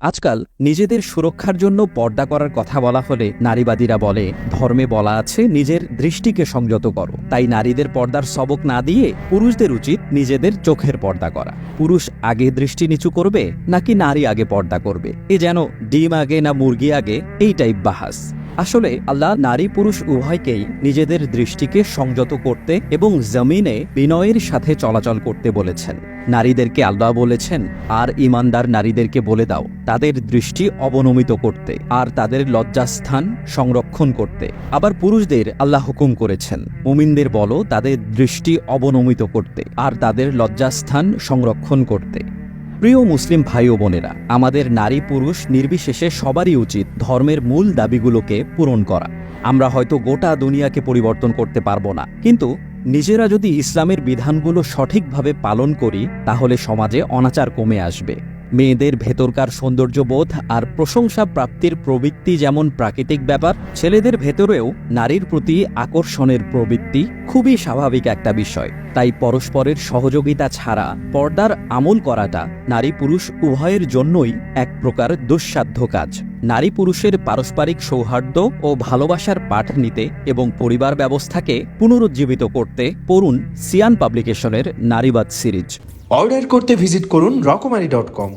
আজকাল নিজেদের সুরক্ষার জন্য পর্দা করার কথা বলা হলে নারীবাদীরা বলে, ধর্মে বলা আছে, নিজের দৃষ্টিকে সংযত করো। তাই নারীদের পর্দার সবক না দিয়ে পুরুষদের উচিত নিজেদের চোখের পর্দা করা। পুরুষ আগে দৃষ্টি নিচু করবে, নাকি নারী আগে পর্দা করবে? এ যেন ডিম আগে না মুরগি আগে এই টাইপ বাহাস। আসলে আল্লাহ নারী পুরুষ উভয়কেই নিজেদের দৃষ্টিকে সংযত করতে এবং জমিনে বিনয়ের সাথে চলাচল করতে বলেছেন। নারীদেরকে আল্লাহ বলেছেন, আর ইমানদার নারীদেরকে বলে দাও, তাদের দৃষ্টি অবনমিত করতে, আর তাদের লজ্জাস্থান সংরক্ষণ করতে। আবার পুরুষদের আল্লাহ হুকুম করেছেন, মুমিনদের বলো, তাদের দৃষ্টি অবনমিত করতে, আর তাদের লজ্জাস্থান সংরক্ষণ করতে। প্রিয় মুসলিম ভাই ও বোনেরা, আমাদের নারী পুরুষ নির্বিশেষে সবারই উচিত ধর্মের মূল দাবিগুলোকে পূরণ করা। আমরা হয়তো গোটা দুনিয়াকে পরিবর্তন করতে পারব না। কিন্তু নিজেরা যদি ইসলামের বিধানগুলো সঠিকভাবে পালন করি, তাহলে সমাজে অনাচার কমে আসবে। মেয়েদের ভেতরকার সৌন্দর্যবোধ আর প্রশংসা প্রাপ্তির প্রবৃত্তি যেমন প্রাকৃতিক ব্যাপার, ছেলেদের ভেতরেও নারীর প্রতি আকর্ষণের প্রবৃত্তি খুবই স্বাভাবিক একটা বিষয়। তাই পরস্পরের সহযোগিতা ছাড়া পর্দার আমল করাটা নারী পুরুষ উভয়ের জন্যই এক প্রকার দুঃসাধ্য কাজ। নারী পুরুষের পারস্পরিক সৌহার্দ্য ও ভালোবাসার পাঠ নিতে এবং পরিবার ব্যবস্থাকে পুনরুজ্জীবিত করতে পড়ুন সিয়ান পাবলিকেশনের নারীবাদ সিরিজ। অর্ডার করতে ভিজিট করুন রকমারি ডট কম।